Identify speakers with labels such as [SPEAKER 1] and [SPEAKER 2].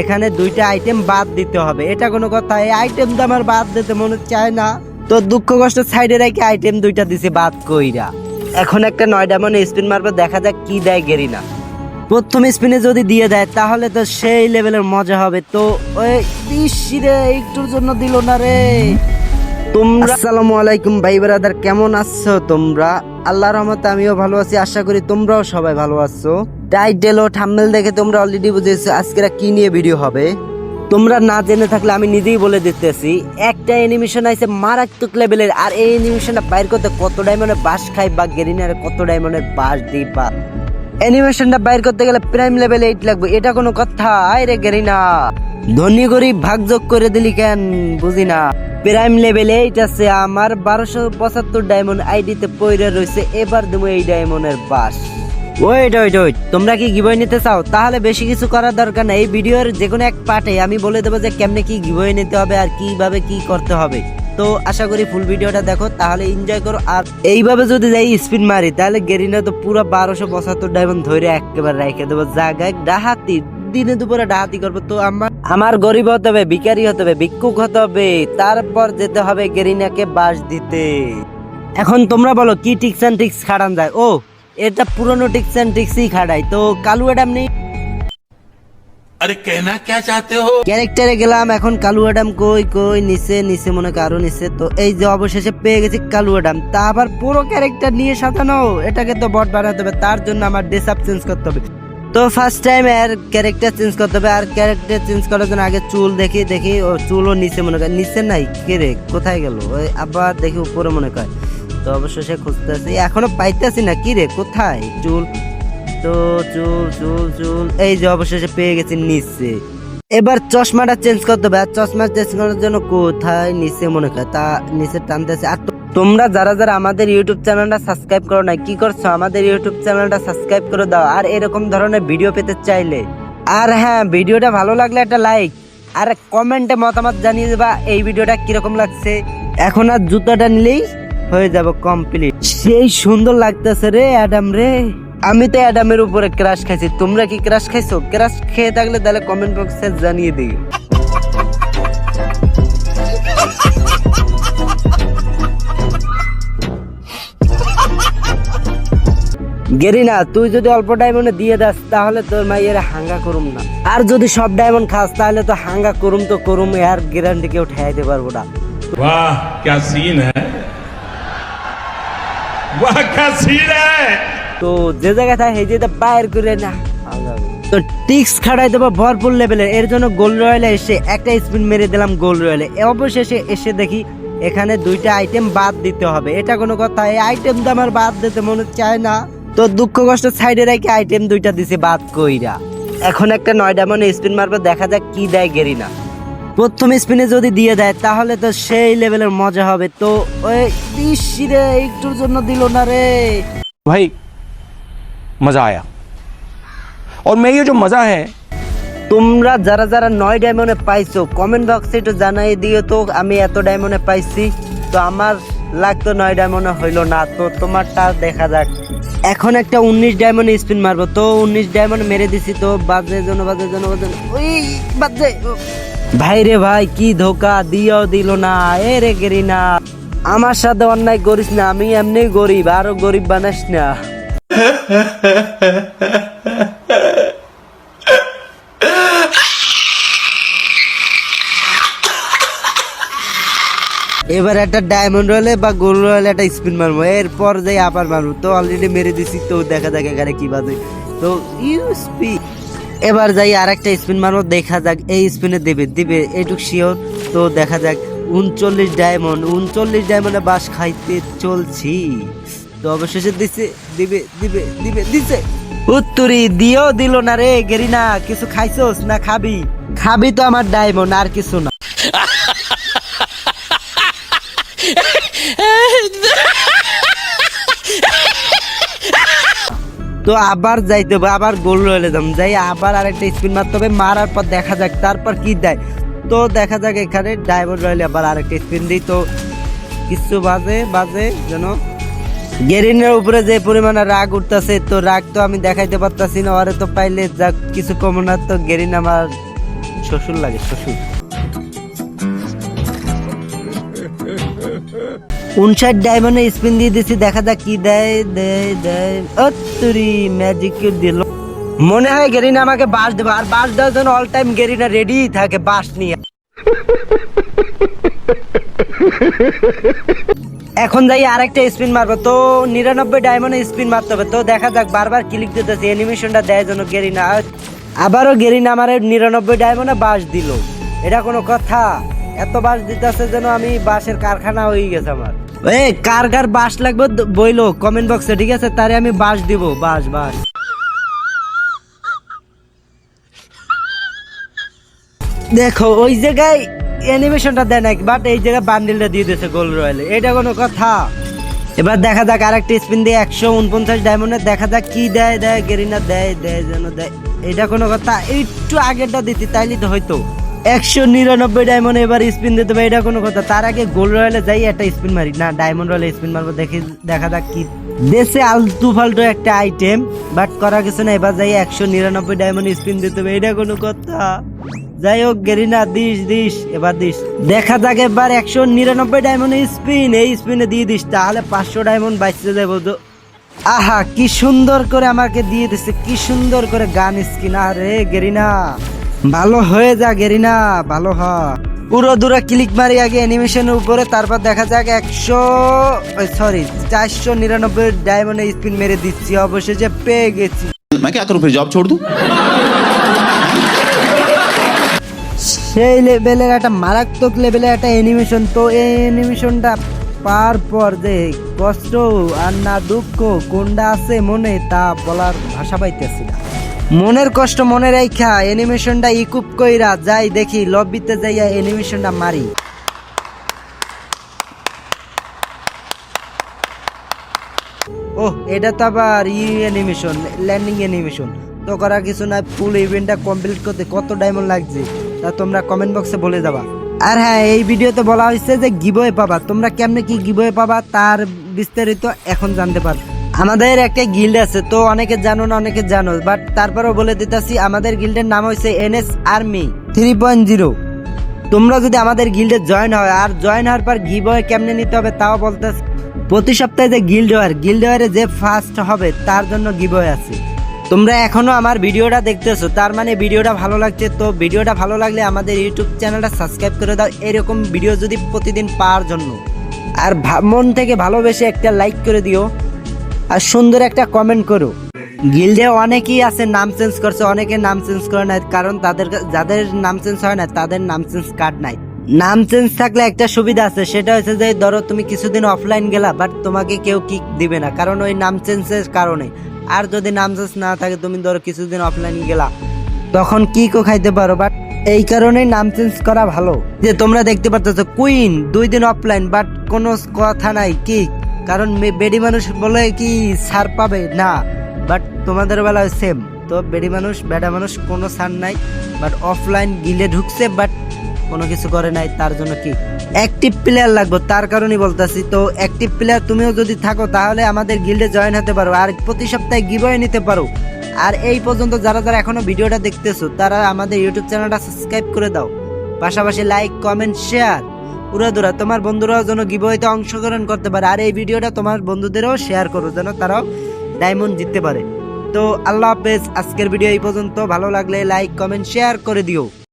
[SPEAKER 1] এখানে দুইটা আইটেম বাদ দিতে হবে। এটা কোনো কথা, এই আইটেম তো আমার বাদ দিতে মনে চায় না। তো দুঃখ কষ্ট সাইডে রেখে আইটেম দুইটা দিছে বাদ কইরা। এখন একটা নয়ডা মানে স্পিন মারবে, দেখা যাক কি দেয় গেরিনা। প্রথম স্পিনে যদি দিয়ে দেয়, তাহলে তো সেই লেভেলের মজা হবে। তো ওই একটুর জন্য দিল না রে। তোমরা আসসালামু আলাইকুম ভাই ব্রাদার কেমন আছো তোমরা? আল্লাহর রহমতে আমিও ভালো আছি, আশা করি তোমরাও সবাই ভালো আছো। টাইটেল ও থাম্বনেল দেখে তোমরা অলরেডি বুঝেছ আজকে কি নিয়ে ভিডিও হবে। তোমরা না জেনে থাকলে আমি নিজেই বলে দিতেছি, একটা অ্যানিমেশন আছে মারাত্মক লেভেলের আর এই অ্যানিমেশনটা বাইর করতে কত ডায়মন্ডের বাস খাই বা গেরিনার কত ডায়মন্ডের বাস দিই বা। অ্যানিমেশনটা বাইর করতে গেলে প্রাইম লেভেল এইট লাগবে, এটা কোনো কথা আরে গেরিনা। ধনী গরিব ভাগযোগ করে দিলি কেন, বুঝি না। প্রাইম লেভেল এইট আছে, আমার বারোশো পঁচাত্তর ডায়মন্ড আইডিতে পইরে রয়েছে এবার দেবো এই ডায়মন্ডের বাস। Wait wait wait. তোমরা কি গিবই নিতে চাও? তাহলে বেশি কিছু করার দরকার নেই। এই ভিডিওর যে কোনো এক পার্টে আমি বলে দেবো যে কেমনে কি গিবই নিতে হবে আর কীভাবে কি করতে হবে। তো আশা করি ফুল ভিডিওটা দেখো, তাহলে এনজয় করো। আর এইভাবে যদি যাই স্পিন মারি, তাহলে গেরিনা তো পুরো বারোশো পঁচাত্তর ডায়মন্ড ধরে একেবারে রেখে দেবো। জায়গায় ডাহাতি, দিনে দুপুরে ডাহাতি করব। তো আমার আমার গরিব হতে হবে ভিকারি হতে হবে, ভিক্ষুক হতে হবে, তারপর যেতে হবে গেরিনাকে বাস দিতে। এখন তোমরা বলো, কি টিক্স অ্যান্ড টিক্স খাড়ান যায়? ও এটা পুরনো টিক্স অ্যান্ড খাড়াই তো কালু অ্যাডাম নেই।
[SPEAKER 2] আরে কেনা কে চাতে হো?
[SPEAKER 1] ক্যারেক্টারে গেলাম এখন কালু অ্যাডাম কই কই নিচে নিচে মনে কারও নিচে। তো এই যে অবশেষে পেয়ে গেছি কালু অ্যাডাম তা আবার পুরো ক্যারেক্টার নিয়ে সাজানো এটাকে তো বট বাড়াতে হবে তার জন্য আমার ড্রেস আপ চেঞ্জ করতে হবে। তো ফার্স্ট টাইম এর ক্যারেক্টার চেঞ্জ করতে হবে আর ক্যারেক্টার চেঞ্জ করার জন্য আগে চুল দেখি দেখি ও চুলও নিচে মনে করে নিচে নাই কে রে কোথায় গেল? ওই আবার দেখি উপরে মনে করে তো অবশেষে খুঁজতেছি। এখনও পাইতেছি না, কি রে, কোথায়? চুল। তো চুল চুল চুল। এই যে অবশেষে পেয়ে গেছি নিচে। এবার চশমাটা চেঞ্জ করতে হবে। আর চশমা চেঞ্জ করার জন্য কোথায় নিচে মনে হয় তা নিচে টানতেছে। আর তোমরা যারা যারা আমাদের ইউটিউব চ্যানেলটা সাবস্ক্রাইব করো না কি করছ? আমাদের ইউটিউব চ্যানেলটা সাবস্ক্রাইব করে দাও। আর এরকম ধরনের ভিডিও পেতে চাইলে। আর হ্যাঁ ভিডিওটা ভালো লাগলে একটা লাইক আর কমেন্টে মতামত জানিয়ে দেবা, এই ভিডিওটা কীরকম লাগছে। এখন আর জুতাটা নিলেই হয়ে যাব কমপ্লিট সেই সুন্দর লাগতেছে রে অ্যাডাম রে। আমি তো অ্যাডামের উপরে ক্রাশ খাইছি। তোমরা কি ক্রাশ খাইছো? ক্রাশ খেয়ে থাকলে তাহলে কমেন্ট বক্সে জানিয়ে দিও। গেরিনা, তুই যদি অল্প ডায়মন্ডে দিয়ে দাস, তাহলে তোর মাইয়ের হাঙ্গা করুম না। আর যদি সব ডায়মন্ড খাস, তাহলে তো হাঙ্গা করুম তো করুম আর গ্যারান্টি কেউ ঠেকাইতে পারব না।
[SPEAKER 2] বাহ, ক্যা সিন হ্যায়
[SPEAKER 1] তো যে জায়গায় থাকে বাইর করে না। তো টিক্স খাড়াই দেবো ভরপুর লেভেলে এর জন্য গোল রয়েলে এসে একটা স্পিন মেরে দিলাম গোল রয়েলে অবশেষে এসে দেখি এখানে দুইটা আইটেম বাদ দিতে হবে। এটা কোনো কথা, এই আইটেম তো আমার বাদ দিতে মনে চায় না। তো দুঃখ কষ্ট সাইডে রেখে আইটেম দুইটা দিছে বাদ কইরা। এখন একটা নয়ডা মানে স্পিন মারবে, দেখা যাক কি দেয় গেরিনা। প্রথম স্পিনে যদি দিয়ে দেয় তাহলে তো সেই লেভেলের মজা হবে তো ওই ইস রে একটুর জন্য দিল না রে
[SPEAKER 3] भाई मज़ा आया और मैं ये जो मज़ा है
[SPEAKER 1] তোমরা যারা যারা নয় ডায়মন্ডে পাইছো কমেন্ট বক্সে একটু জানাই দিও তো আমি এত ডায়মন্ডে পাইছি তো আমার লাগতো নয় ডায়মন্ডে হইলো না তো তোমারটা দেখা যাক এখন একটা উনিশ ডায়মন্ড স্পিন মারবো তো উনিশ ডায়মন্ড মেরে দিছি তো বাজে জন্য বাজে জন্য বাজে ওই বাজে ভাই রে ভাই, কি ধোকা দিও দিল না, এ রে গেরি না আমার সাথে অন্যায় করিস না, আমি এমনি গরিব, আরও গরিব বানাস না। এবার একটা ডায়মন্ড রয়েলে বা গোল রয়েলে একটা স্পিন মারবো, এরপর যাই আবার মারবো, তো অলরেডি মেরে দিছি, তো দেখা যাক এখানে কি বাজে। তো ইউসপি এবার যাই আর একটা স্পিন মারবো, দেখা যাক এই স্পিনে দেবে। দিবে এইটুক শিওর তো দেখা যাক, উনচল্লিশ ডায়মন্ড উনচল্লিশ ডায়মন্ডে বাস খাইতে চলছি। তো অবশেষে দিছে, দিবে দিবে দিবে, দিছে। উত্তরি দিও দিল না রে গেরি না কিছু খাইছোস না খাবি? খাবি তো আমার ডায়মন্ড আর কিছু না। তো আবার যাইতে হবে, আবার গোল রয়েলে যাম। যাই আবার আরেকটা স্পিন মারতে হবে, মারার পর দেখা যাক, তারপর কি দেয়। তো দেখা যাক এখানে ড্রাইভার রয়েলে আবার আরেকটা স্পিন দিই। তো কিছু বাজে বাজে যেন। গেরিনের উপরে যে পরিমাণে রাগ উঠতেছে, তো রাগ তো আমি দেখাইতে পারতাছি না আরে তো পাইলে যাক, কিছু কমনার তো গেরিন আমার শ্বশুর লাগে, শ্বশুর। উনষাট ডায়মন্ডে স্পিন দিয়ে দিছি, দেখা যাক কি দেয় দেয় দেয়। ও তুরি ম্যাজিক দিল। মনে হয় গেরিনা আমাকে বাস দেবে, আর বাস দেওয়ার জন্য অল টাইম গেরিনা রেডি থাকে বাস নিয়ে। এখন যাই আরেকটা স্পিন মারবো। তো নিরানব্বই ডায়মন্ডে স্পিন মারতে হবে। তো দেখা যাক, বারবার ক্লিক দিতেছে অ্যানিমেশনটা দেয় যেন গেরিনা। আবারও গেরিনা আমার নিরানব্বই ডায়মন্ডে বাস দিল। এটা কোনো কথা। এত বাস দিতেছে যেন আমি বাসের কারখানা হয়ে গেছে আমার। কার কার বাস লাগবে বইলো কমেন্ট বক্সে ঠিক আছে? তারে আমি বাস দিব, বাস বাস। দেখো, ওই জায়গায় অ্যানিমেশনটা দেয় না বাট এই জায়গায় বান্ডিলটা দিয়ে দিয়েছে গোল রয়্যালে এটা কোনো কথা। এবার দেখা যাক, আরেকটা স্পিন দিয়ে একশো উনপঞ্চাশ ডায়মন্ডে দেখা যাক কি দেয় দেয় গেরিনা দেয় দেয় যেন দেয়। এটা কোনো কথা। একটু আগেরটা দিতে, তাইলে তো হয়তো। একশো নিরানব্বই ডায়মন্ড এবার স্পিন দিতে হবে, এটা কোনো কথা। তার আগে গোল রয়েলে যাই, একটা স্পিন মারি। না ডায়মন্ড রয়েলে স্পিন মারবো, দেখি, দেখা যাক কি। দেশে আলতু ফালতু একটা আইটেম বাট করা কিছু না এবার যাই, একশো নিরানব্বই ডায়মন্ড স্পিন দিতে হবে, এটা কোনো কথা। যাই হোক, গেরিনা, দিস দিস, এবার দিস। দেখা যাক এবার একশো নিরানব্বই ডায়মন্ড স্পিন এই স্পিনে দিয়ে দিস, তাহলে পাঁচশো ডায়মন্ড বাইচতে যাব তো। আহা, কি সুন্দর করে আমাকে দিয়ে দিছে, কি সুন্দর করে গান স্কিন। আরে, গেরিনা। ভালো হয়ে যা গেরিনা ভালো হ পুরো দূরে ক্লিক মারি আগে অ্যানিমেশনের উপরে তারপর দেখা যাক একশো সরি চারশো নিরানব্বই ডায়মন্ডে স্পিন মেরে দিচ্ছি অবশেষে পেয়ে গেছি
[SPEAKER 4] मैं क्या करूं फिर जॉब छोड़ दूं
[SPEAKER 1] সেই লেভেলের একটা মারাত্মক লেভেলের একটা অ্যানিমেশন তো এই অ্যানিমেশনটা পার পর যে কষ্ট আর না দুঃখ কোনটা আছে মনে তা বলার ভাষা পাইতেছি না মনের কষ্ট মনে রেখা অ্যানিমেশনটা ইকুপ কইরা যাই দেখি, লবিতে যাইয়া অ্যানিমেশনটা মারি। ও এটা তো আবার ই অ্যানিমেশন ল্যান্ডিং অ্যানিমেশন তো করা কিছু না ফুল ইভেন্টটা কমপ্লিট করতে কত ডায়মন্ড লাগছে, তা তোমরা কমেন্ট বক্সে বলে যাবা। আর হ্যাঁ এই ভিডিওতে বলা হয়েছে যে গিবয়ে পাবা, তোমরা কেমনে কি গিবয়ে পাবা তার বিস্তারিত এখন জানতে পারবে। আমাদের একটা গিল্ড আছে, তো অনেকে জানো না, অনেকে জানো বাট তারপরেও বলে দিতেছি, আমাদের গিল্ডের নাম হয়েছে NS army three point zero. তোমরা যদি আমাদের গিল্ডে জয়েন হয়, আর জয়েন হওয়ার পর গিবয়ে কেমনে নিতে হবে তাও বলতে প্রতি সপ্তাহে যে গিল্ড ওয়ার গিল্ড ওয়ারে যে ফার্স্ট হবে, তার জন্য গিবয়ে আছে। তোমরা এখনও আমার ভিডিওটা দেখতেছো, তার মানে ভিডিওটা ভালো লাগছে, তো ভিডিওটা ভালো লাগলে আমাদের ইউটিউব চ্যানেলটা সাবস্ক্রাইব করে দাও, এরকম ভিডিও যদি প্রতিদিন পাওয়ার জন্য। আর মন থেকে ভালোবেসে একটা লাইক করে দিও। আর সুন্দর একটা কমেন্ট করো। গিল্ডে অনেকেই আছে, নাম চেঞ্জ করছে, অনেকে নাম চেঞ্জ করে নাই, কারণ তাদের যাদের নাম চেঞ্জ হয় না তাদের নাম চেঞ্জ কার্ড নাই। নাম চেঞ্জ থাকলে একটা সুবিধা আছে, সেটা হচ্ছে যে, ধরো তুমি কিছুদিন অফলাইন গেলা বাট তোমাকে কেউ কিক দিবে না, কারণ ওই নাম চেঞ্জের কারণে। আর যদি নাম চেঞ্জ না থাকে, তুমি ধরো কিছুদিন অফলাইন গেলা, তখন কিকও খাইতে পারো বাট এই কারণেই নাম চেঞ্জ করা ভালো। যে তোমরা দেখতে পাচ্ছ কুইন দুই দিন অফলাইন বাট কোনো কথা নাই কিক কারণ বেডি মানুষ বলে কি ছাড় পাবে? না বাট তোমাদের বেলায় সেম তো বেডি মানুষ, বেডা মানুষ কোনো ছাড় নাই বাট অফলাইন গিলে ঢুকছে বাট কোনো কিছু করে নাই, তার জন্য কি? অ্যাক্টিভ প্লেয়ার লাগবে, তার কারণেই বলতেছি। তো অ্যাক্টিভ প্লেয়ার তুমিও যদি থাকো, তাহলে আমাদের গিল্ডে জয়েন হতে পারো, আর প্রতি সপ্তাহে গিবয়ে নিতে পারো। আর এই পর্যন্ত যারা যারা এখনও ভিডিওটা দেখতেছো, তারা আমাদের ইউটিউব চ্যানেলটা সাবস্ক্রাইব করে দাও। পাশাপাশি লাইক কমেন্ট শেয়ার উড়াদুরা তোমার বন্ধুরাও যেন গিবইতে অংশগ্রহণ করতে পারে। আর এই ভিডিওটা তোমার বন্ধুদেরও শেয়ার করো, যেন তারাও ডায়মন্ড জিততে পারে। তো আল্লাহ হাফেজ, আজকের ভিডিও এই পর্যন্ত। ভালো লাগলে লাইক কমেন্ট শেয়ার করে দিও।